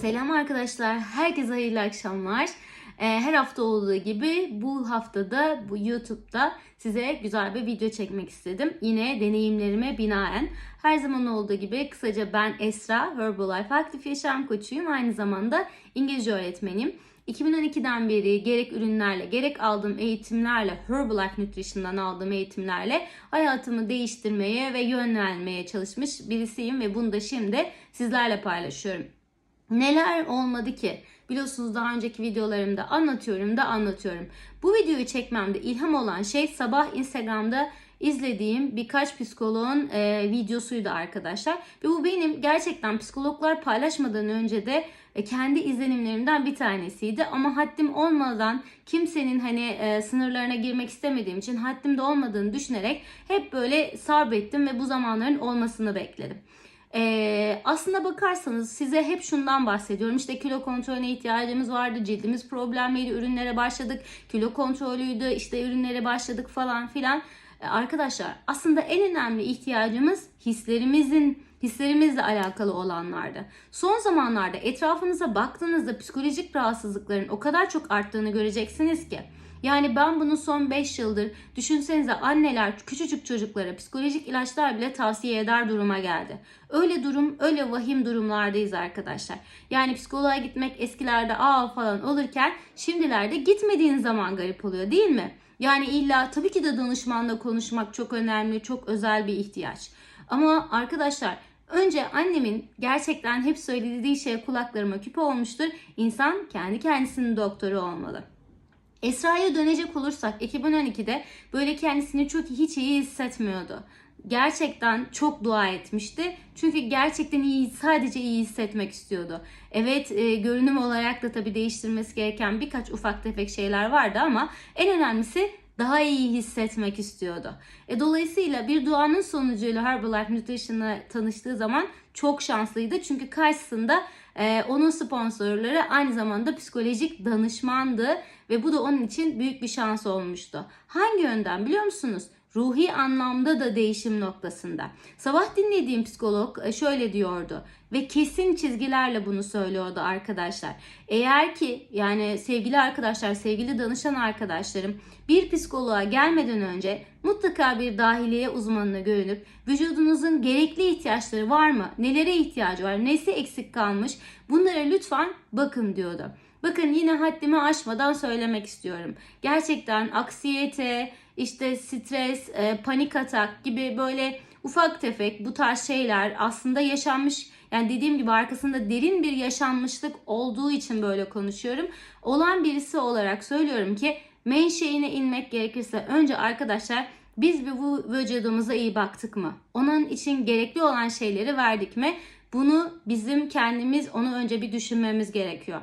Selam arkadaşlar, herkese hayırlı akşamlar. Ee, Her hafta olduğu gibi bu haftada bu YouTube'da size güzel bir video çekmek istedim. Yine deneyimlerime binaen. Her zaman olduğu gibi kısaca ben Esra, Herbalife Aktif Yaşam Koçuyum. Aynı zamanda İngilizce öğretmeniyim. 2012'den beri gerek ürünlerle gerek aldığım eğitimlerle Herbalife Nutrition'dan aldığım eğitimlerle hayatımı değiştirmeye ve yönlenmeye çalışmış birisiyim ve bunu da şimdi sizlerle paylaşıyorum. Neler olmadı ki? Biliyorsunuz daha önceki videolarımda anlatıyorum da anlatıyorum. Bu videoyu çekmemde ilham olan şey sabah Instagram'da izlediğim birkaç psikoloğun e, videosuydu arkadaşlar. Ve bu benim gerçekten psikologlar paylaşmadan önce de e, kendi izlenimlerimden bir tanesiydi. Ama haddim olmadan kimsenin hani e, sınırlarına girmek istemediğim için haddimde olmadığını düşünerek hep böyle sabrettim ve bu zamanların olmasını bekledim. Ee, aslında bakarsanız size hep şundan bahsediyorum. İşte kilo kontrolüne ihtiyacımız vardı. Cildimiz problemliydi. Ürünlere başladık. Kilo kontrolüydü. işte ürünlere başladık falan filan. Ee, arkadaşlar aslında en önemli ihtiyacımız hislerimizin hislerimizle alakalı olanlardı. Son zamanlarda etrafınıza baktığınızda psikolojik rahatsızlıkların o kadar çok arttığını göreceksiniz ki. Yani ben bunu son 5 yıldır düşünsenize anneler küçücük çocuklara psikolojik ilaçlar bile tavsiye eder duruma geldi. Öyle durum, öyle vahim durumlardayız arkadaşlar. Yani psikoloğa gitmek eskilerde aa falan olurken şimdilerde gitmediğin zaman garip oluyor değil mi? Yani illa tabii ki de danışmanla konuşmak çok önemli, çok özel bir ihtiyaç. Ama arkadaşlar Önce annemin gerçekten hep söylediği şey kulaklarıma küpe olmuştur. İnsan kendi kendisinin doktoru olmalı. Esra'ya dönecek olursak 2012'de böyle kendisini çok hiç iyi hissetmiyordu. Gerçekten çok dua etmişti. Çünkü gerçekten iyi, sadece iyi hissetmek istiyordu. Evet e, görünüm olarak da tabii değiştirmesi gereken birkaç ufak tefek şeyler vardı ama en önemlisi daha iyi hissetmek istiyordu. E, dolayısıyla bir duanın sonucuyla Herbalife Nutrition'la tanıştığı zaman çok şanslıydı. Çünkü karşısında e, onun sponsorları aynı zamanda psikolojik danışmandı ve bu da onun için büyük bir şans olmuştu. Hangi yönden biliyor musunuz? Ruhi anlamda da değişim noktasında. Sabah dinlediğim psikolog e, şöyle diyordu ve kesin çizgilerle bunu söylüyordu arkadaşlar. Eğer ki yani sevgili arkadaşlar, sevgili danışan arkadaşlarım bir psikoloğa gelmeden önce mutlaka bir dahiliye uzmanına görünüp vücudunuzun gerekli ihtiyaçları var mı? Nelere ihtiyacı var? Nesi eksik kalmış? Bunlara lütfen bakın diyordu. Bakın yine haddimi aşmadan söylemek istiyorum. Gerçekten aksiyete, işte stres, e, panik atak gibi böyle ufak tefek bu tarz şeyler aslında yaşanmış yani dediğim gibi arkasında derin bir yaşanmışlık olduğu için böyle konuşuyorum. Olan birisi olarak söylüyorum ki menşeine inmek gerekirse önce arkadaşlar biz bir bu vücudumuza iyi baktık mı? Onun için gerekli olan şeyleri verdik mi? Bunu bizim kendimiz onu önce bir düşünmemiz gerekiyor.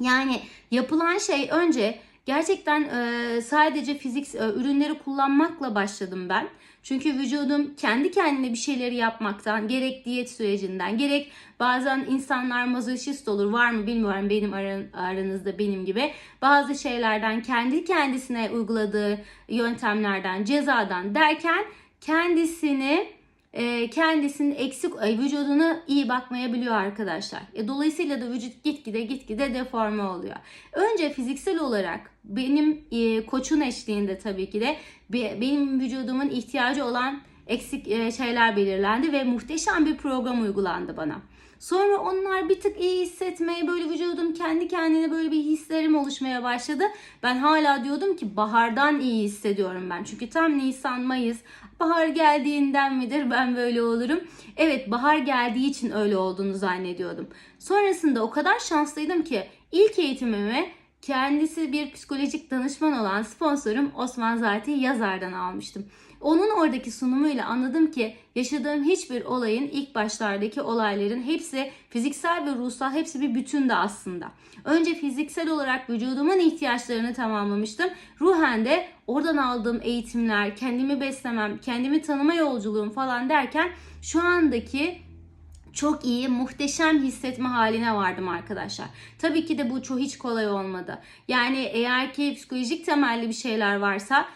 Yani yapılan şey önce gerçekten e, sadece fizik e, ürünleri kullanmakla başladım ben. Çünkü vücudum kendi kendine bir şeyleri yapmaktan, gerek diyet sürecinden, gerek bazen insanlar mazoşist olur, var mı bilmiyorum benim aran, aranızda benim gibi. Bazı şeylerden kendi kendisine uyguladığı yöntemlerden, cezadan derken kendisini e, kendisinin eksik e, vücuduna iyi bakmayabiliyor arkadaşlar. E, dolayısıyla da vücut gitgide gitgide deforme oluyor. Önce fiziksel olarak benim e, koçun eşliğinde tabii ki de be, benim vücudumun ihtiyacı olan eksik e, şeyler belirlendi ve muhteşem bir program uygulandı bana. Sonra onlar bir tık iyi hissetmeye böyle vücudum kendi kendine böyle bir hislerim oluşmaya başladı. Ben hala diyordum ki bahardan iyi hissediyorum ben. Çünkü tam Nisan, Mayıs bahar geldiğinden midir ben böyle olurum. Evet bahar geldiği için öyle olduğunu zannediyordum. Sonrasında o kadar şanslıydım ki ilk eğitimimi kendisi bir psikolojik danışman olan sponsorum Osman Zati Yazar'dan almıştım. Onun oradaki sunumuyla anladım ki yaşadığım hiçbir olayın ilk başlardaki olayların hepsi fiziksel ve ruhsal hepsi bir bütündü aslında. Önce fiziksel olarak vücudumun ihtiyaçlarını tamamlamıştım. Ruhen de oradan aldığım eğitimler, kendimi beslemem, kendimi tanıma yolculuğum falan derken şu andaki çok iyi, muhteşem hissetme haline vardım arkadaşlar. Tabii ki de bu çok hiç kolay olmadı. Yani eğer ki psikolojik temelli bir şeyler varsa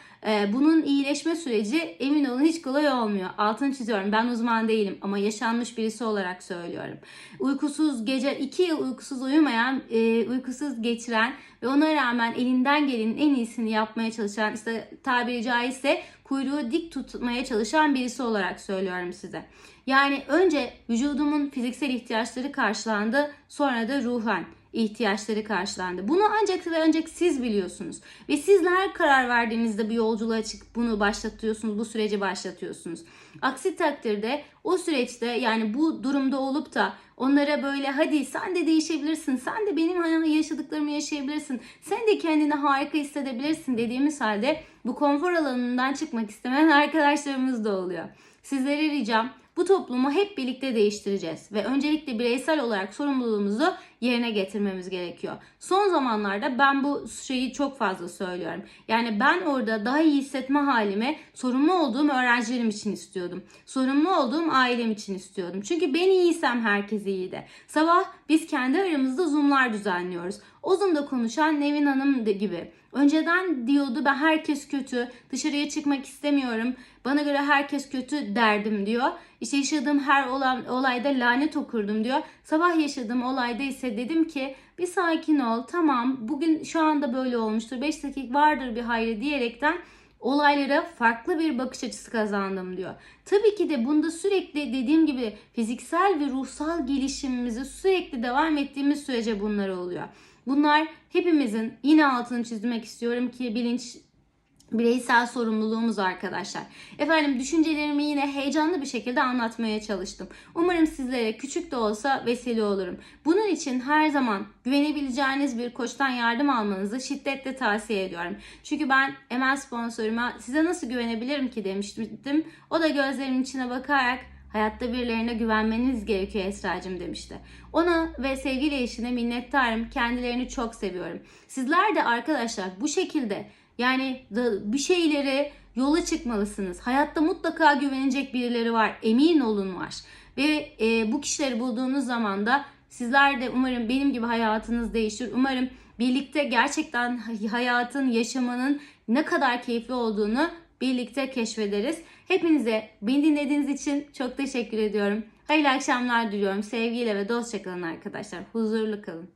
bunun iyileşme süreci emin olun hiç kolay olmuyor. Altını çiziyorum. Ben uzman değilim ama yaşanmış birisi olarak söylüyorum. Uykusuz gece 2 yıl uykusuz uyumayan, e, uykusuz geçiren ve ona rağmen elinden gelenin en iyisini yapmaya çalışan işte tabiri caizse kuyruğu dik tutmaya çalışan birisi olarak söylüyorum size. Yani önce vücudumun fiziksel ihtiyaçları karşılandı, sonra da ruhen ihtiyaçları karşılandı. Bunu ancak ve ancak siz biliyorsunuz. Ve sizler karar verdiğinizde bir yolculuğa çıkıp bunu başlatıyorsunuz, bu süreci başlatıyorsunuz. Aksi takdirde o süreçte yani bu durumda olup da onlara böyle hadi sen de değişebilirsin, sen de benim yaşadıklarımı yaşayabilirsin, sen de kendini harika hissedebilirsin dediğimiz halde bu konfor alanından çıkmak istemeyen arkadaşlarımız da oluyor. Sizlere ricam bu toplumu hep birlikte değiştireceğiz ve öncelikle bireysel olarak sorumluluğumuzu yerine getirmemiz gerekiyor. Son zamanlarda ben bu şeyi çok fazla söylüyorum. Yani ben orada daha iyi hissetme halimi sorumlu olduğum öğrencilerim için istiyordum. Sorumlu olduğum ailem için istiyordum. Çünkü ben iyiysem herkes iyi. Sabah biz kendi aramızda zoomlar düzenliyoruz. O zoomda konuşan Nevin Hanım gibi. Önceden diyordu ben herkes kötü, dışarıya çıkmak istemiyorum, bana göre herkes kötü derdim diyor. İşte yaşadığım her olayda lanet okurdum diyor. Sabah yaşadığım olayda ise dedim ki bir sakin ol tamam bugün şu anda böyle olmuştur 5 dakika vardır bir hayrı diyerekten olaylara farklı bir bakış açısı kazandım diyor. Tabii ki de bunda sürekli dediğim gibi fiziksel ve ruhsal gelişimimizi sürekli devam ettiğimiz sürece bunlar oluyor. Bunlar hepimizin yine altını çizmek istiyorum ki bilinç bireysel sorumluluğumuz arkadaşlar. Efendim düşüncelerimi yine heyecanlı bir şekilde anlatmaya çalıştım. Umarım sizlere küçük de olsa vesile olurum. Bunun için her zaman güvenebileceğiniz bir koçtan yardım almanızı şiddetle tavsiye ediyorum. Çünkü ben emel sponsoruma size nasıl güvenebilirim ki demiştim. O da gözlerimin içine bakarak Hayatta birilerine güvenmeniz gerekiyor Esra'cığım demişti. Ona ve sevgili eşine minnettarım. Kendilerini çok seviyorum. Sizler de arkadaşlar bu şekilde yani bir şeyleri yola çıkmalısınız. Hayatta mutlaka güvenecek birileri var. Emin olun var. Ve e, bu kişileri bulduğunuz zaman da sizler de umarım benim gibi hayatınız değişir. Umarım birlikte gerçekten hayatın, yaşamanın ne kadar keyifli olduğunu birlikte keşfederiz. Hepinize beni dinlediğiniz için çok teşekkür ediyorum. Hayırlı akşamlar diliyorum. Sevgiyle ve dostça kalın arkadaşlar. Huzurlu kalın.